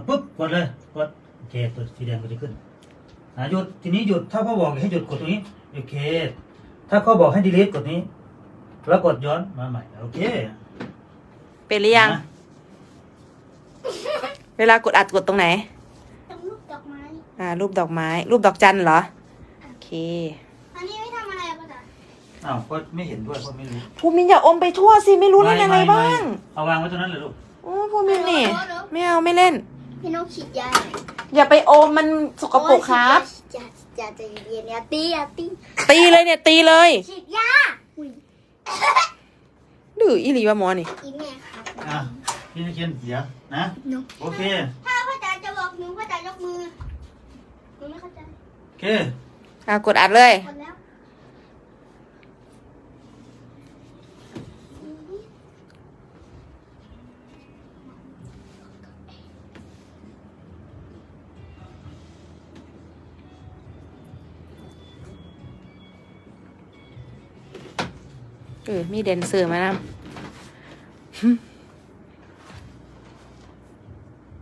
ดปุ๊บกดเลยกดโอเคตัวสีแดงก็จะขึ้นอ่าหยุดทีนี้หยุดถ้าเขาบอกให้หยุดกดตรงนี้โอเค ถ้าเขาบอกให้ delete กดนี้ แล้วกดย้อนมาใหม่โอเคเป็นหรือยัง นะเวลากดอัดกดตรงไหน ตรงรูปดอกไม้ อ่า รูปดอกไม้ รูปดอกจันเหรอ โอเคอันนี้ไม่ทำอะไรอะพ่อจ๋าอ้าวก็ไม่เห็นด้วยก็ไม่รู้ภูมินอย่าอมไปทั่วสิ ไม่รู้เล่นอะไรม่ม่บ้าง เอาวางไว้ตรงนั้นเลยลูก โอ้ภูมินนี่ ไม่เอาไม่เล่น พี่น้องฉีดยาอย่าไปอมมันสกปรกครับฉีดยาฉีดยาใจเย็นๆอย่าตีอย่าตีตีเลยเนี่ยตีเลย ฉีดยาอุ้ยดื้ออีหลีวะหมอนี่ อีแม่ครับอะพี่นักเขียนเดี๋ยวนะหนูโอเค ถ้าพ่อจ๋าจะบอกหนูพ่อจ๋ายกมือหนูไม่เข้าใจโอเค อ่ากดอัดเลย หมดแล้ว เออมีเดนเซอร์มาน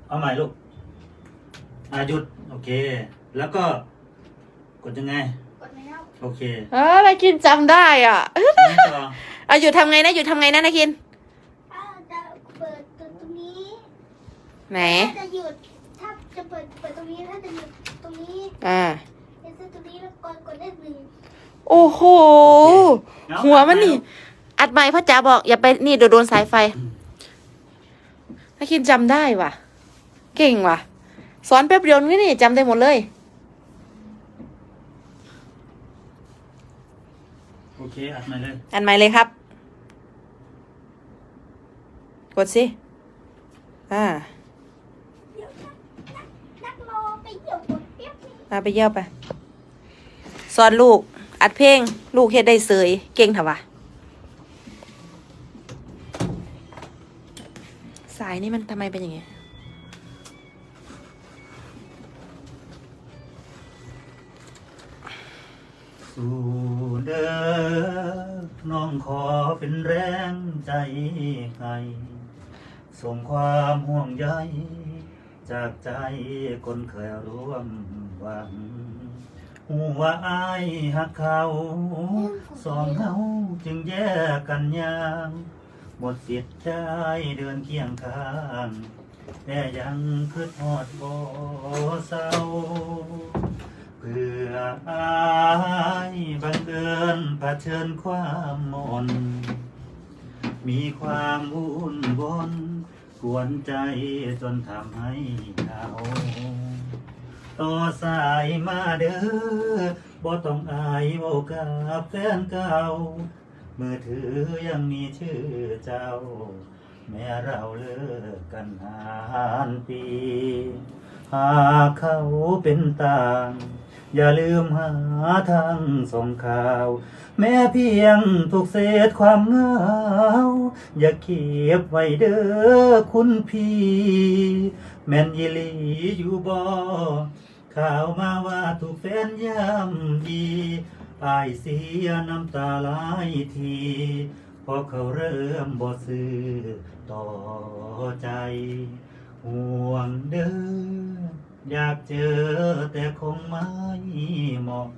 เอาใหม่ลูกอะหยุด โอเค แล้วก็กดยังไง กดไม่แล้ว โอเคำเอออะไรกินจำได้อะนี่ต่ออะหยุดทำไงนะหยุดทำไงนะนาคิน ถ้าจะเปิดตรงนี้ไหน ถ้าจะหยุด ถ้าจะเปิดเปิดตรงนี้ ถ้าจะหยุดตรงนี้อ่าเซ็นเซอร์ตรงนี้แล้วกดกดได้หนึ่ง โอ้โหเอาหัวมันนี่ อัดไม้พ่อจ๋าบอก อย่าไปนี่เดี๋ยวโดนสายไฟนาคินจำได้ว่ะ เก่งว่ะ สอนแป๊บเดียวนี่นี่จำได้หมดเลย โอเค อัดใหม่เลย อันใหม่เลยครับ กดสิ อ่าเดี๋ยวนะนักรอไปเดี๋ยวกดเปี๊ยบนึงมาไปเยี่ยวไป สอนลูก อัดเพลง ลูกเฮ็ดได้เสย เก่งเถอะวะสายนี่มันทำไมเป็นอย่างเงี้ยสู่เด้อน้องขอเป็นแรงใจให้ส่งความห่วงใยจากใจคนเคยร่วมหวัง หูว่าอายหักเขาสองเฮาจึงแยกกันยางหมดสิทธิ์ใจเดินเคียงข้างแต่ยังคืดฮอดบ่เศร้าเพื่ออายบังเอิญเผชิญความมน มีความวุ่นวนกวนใจจนทำให้เหงา ต่อสายมาเด้อบ่ต้องอายเว้ากับแฟนเก่ามือถือยังมีชื่อเจ้า แม้เราเลิกกันนานปี หากเขาเป็นต่าง อย่าลืมหาทางส่งข่าว แม้เพียงถูกเศษความเหงา อย่าเก็บไว้เด้อคุณพี่ แม่นยีลีอยู่บ่ ข่าวมาว่าถูกแฟนย่ำยีอายเสียน้ำตาไหลายทีเพราะเขาเริ่มบ่ซื้อต่อใจห่วงเด้ออยากเจอแต่คงไม่เหมาะ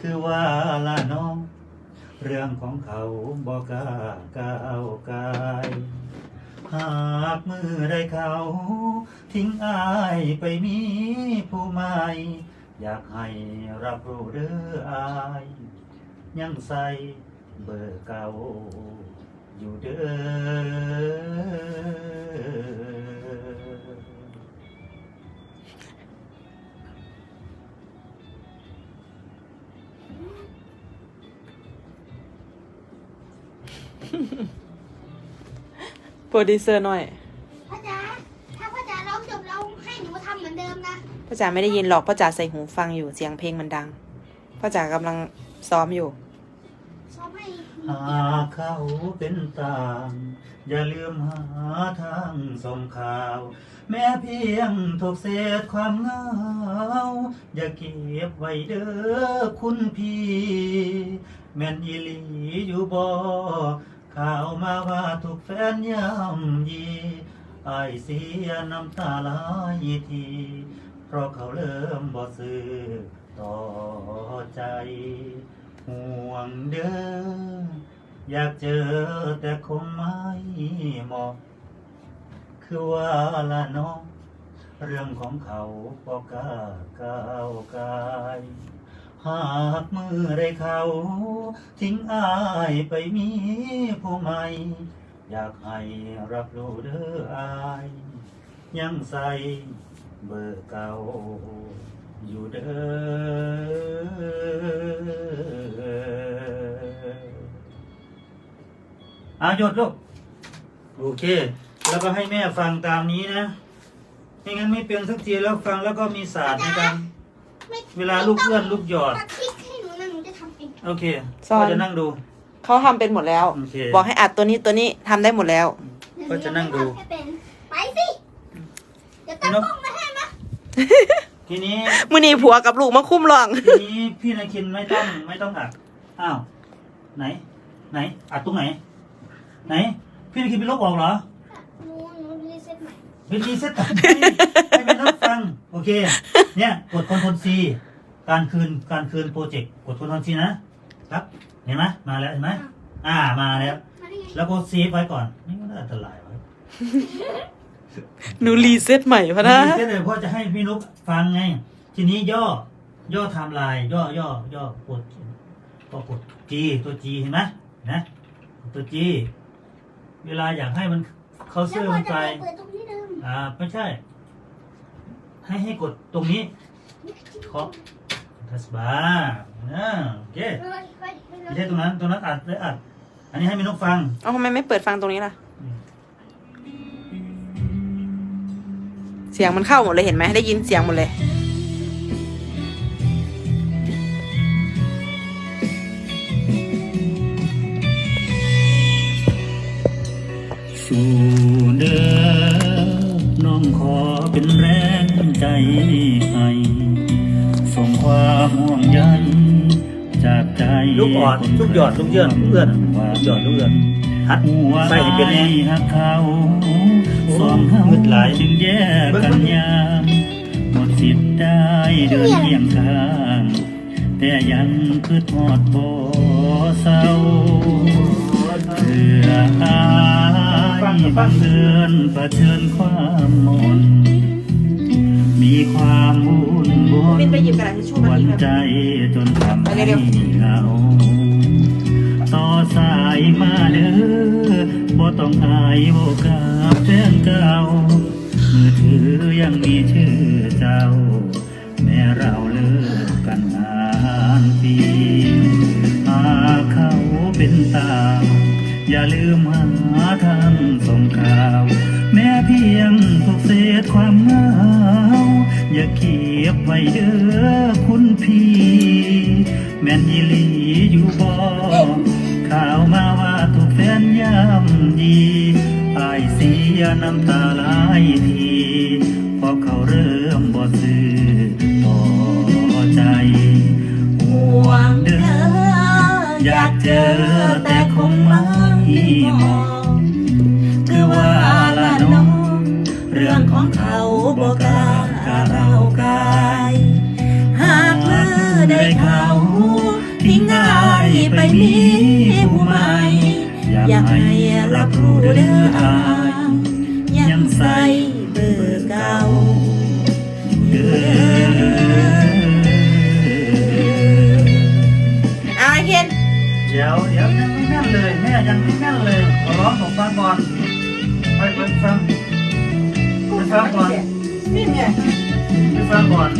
คือว่าละน้อง เรื่องของเขาบอกกล้าก้าวกาย หากมือได้เขา ทิ้งอายไปมีผู้ใหม่ อยากให้รับรู้เด้ออาย ยังใส่เบอร์เก่าอยู่เด้อ โปรดิวเซอร์หน่อยพ่อจ๋าถ้าพ่อจ๋าร้องจบแล้วให้หนูทำเหมือนเดิมนะพ่อจ๋าไม่ได้ยินหรอกพ่อจ๋าใส่หูฟังอยู่เสียงเพลงมันดังพ่อจ๋ากำลังซ้อมอยู่ ซ้อมให้หากเขาเป็นต่าง อย่าลืมหาทางส่งข่าว แม้เพียงถูกเศษความเหงา อย่าเก็บไว้เด้อคุณพี่ แม่นยีหลีอยู่บ่ ข่าวมาว่าถูกแฟนย่ำยีไอเสียน้ำตาไหลายที เพราะเขาเริ่มบ่ซื้อต่อใจ ห่วงเด้ออยากเจอแต่คงไม่เหมาะ คือว่าละน้อง เรื่องของเขาก็กล้าก้าวกาย หากมือได้เขา ทิ้งอายไปมีผู้ใหม่ อยากให้รับรู้เด้ออาย ยังใส่เบอร์เก่าอยู่เด้ออาหยดลูกโอเค แล้วก็ให้แม่ฟังตามนี้นะ ไม่งั้นไม่เป็นสักทีแล้วฟังแล้วก็มีศาสตร์ในการ ไม่เวลาลูกเอื้อนลูกหยอด ตัดคลิกให้หนูนะหนูจะทำเองโอเคสอน ก็จะนั่งดู เขาทำเป็นหมดแล้ว โอเค บอกให้อัดตัวนี้ตัวนี้ทำได้หมดแล้ว ก็จะนั่งดู เยวหนูทำให้เป็นไปสิเดี๋ยวตั้งกล้องมาให้นะทีนี้ มือนีผัวกับลูกมาคุ้มรอง ทีนี้พี่นาคินไม่ต้องไม่ต้องอัด อ้าว ไหน ไหน อัดตรงไหน ไหน พี่นาคินไปลบออกเหรอหนูหนูรีเซ็ตใหม่วิธีเซตตัด เค เนี่ยกดคอนโทรลซีการคืนการคืนโปรเจกต์กดคอนโทรลซีนะครับเห็นไหมมาแล้วเห็นไหมอ่ามาแล้วมาได้ไงแล้วก็เซฟไว้ก่อนนี่ก็น่าอันตรายไว้หนูรีเซ็ตใหม่พะนะเซตเลยเพราะจะให้พี่นุ๊กฟังไง ทีนี้ย่อย่อไทม์ไลน์ย่อย่อย่อกดก็กด G ตัว G เห็นไหมนะ ตัว G เวลาอยากให้มันเข้าแล้วเสื้อพอมันจะไปไปเปิดตรงที่เดิมอ่าไม่ใช่ ให้ให้กดตรงนี้เคาะทัสบาร์อ่าโอเคเฮ้ยเฮ้ยเฮ้ยไม่ใช่ตรงนั้นตรงนั้นอัดได้อัด อันนี้ให้มีนกฟังเอาทำไมไม่เปิดฟังตรงนี้ล่ะ เสียงมันเข้าหมดเลยเห็นไหมได้ยินเสียงหมดเลยสู่ ใจให้ส่งความห่วงใยจากใจลูกอ่อนลูกหยอดลูกเยื่อนลูกเอื้อนว่าหยอดลูกเอื้อนหัดหัวใส่ให้เป็นแน่หักเขาสองเฮามืดหลายจึงแยกกันยามหมดสิทธิ์ได้เดินเคียงข้างแต่ยังคือทอดบ่เศร้าเพื่ออายบังเอิญประเชิญความมนมี ความวุ่นวายบินไปหยิบกระดาษทิชชู่มาหวัทีนครับใจจนทำให้เร็วเหงาต่อสายมาเด้อบ่ต้องอายโบกาแฟนเก่ามือถือยังมีชื่อเจ้า แม้เราเลิกกันนานปีหากเขาเป็นตาอย่าลืมหาทางส่งข่าว แม้เพียงทุกเศษความเหงา อย่าเก็บไว้เด้อคุณพี่ แม่นอีหลีอยู่บ่ข่าวมาว่าถูกแฟนย่ำยีอายเสียน้ำตาไหลายทีเพราะเขาเริ่มบ่ซื้อต่อใจห่วงเด้ออยากเจอแต่คงไม่เหมา อยากให้รับรู้เด้ออายยังใส่เบอร์เก่าเด้อเอาไอ้เคนเดี๋ยวเดี๋ยวยังไม่แม่นเลยแม่ยังไม่แม่นเลยขอร้องผมฟังก่อนไปไปฟังไปฟังก่อนนี่ไงไปฟังก่อน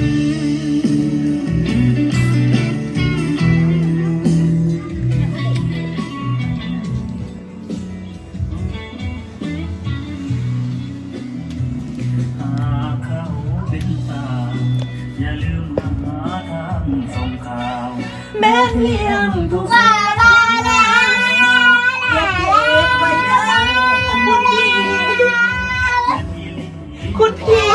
แม่เพียงทุกลาลาลาอยากเก็บไว้เด้อคุณพี่คุณพี่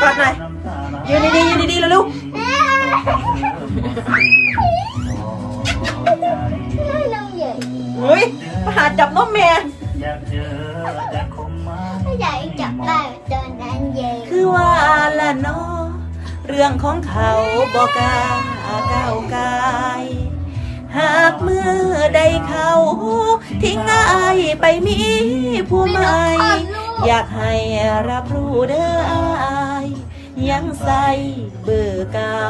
กอดหน่อยยืนดีๆยืนดีๆแล้วลูกให้ลงใหญ่อือุ้ยมาหาจับน้องแม่อยากเจอแต่คงไม่ถ้าอยากจับได้ตอนนั้นเย็น คือว่าละเนอเรื่องของเขาบอกกล้าก้าวกาย หากเมื่อใดเขา ทิ้งอายไปมีผู้ใหม่อยากให้รับรู้เด้ออายยังใส่เบอร์เก่า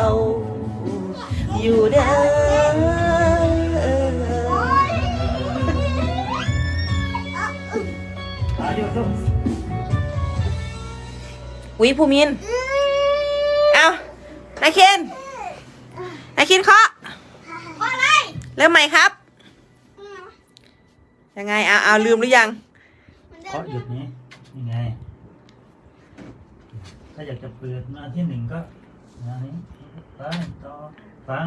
อยู่เด้อ อาเดี๋ยวต้องวิภูมินเอานายเคนนายเคนเคาะเพราะอะไรเริ่มใหม่ครับ ยังไงเอาเอาลืมหรือยังเคาะหยุดนี้ยังไง ถ้าอยากจะเปิดมาที่หนึ่งก็มานี้ไปต่อฟัง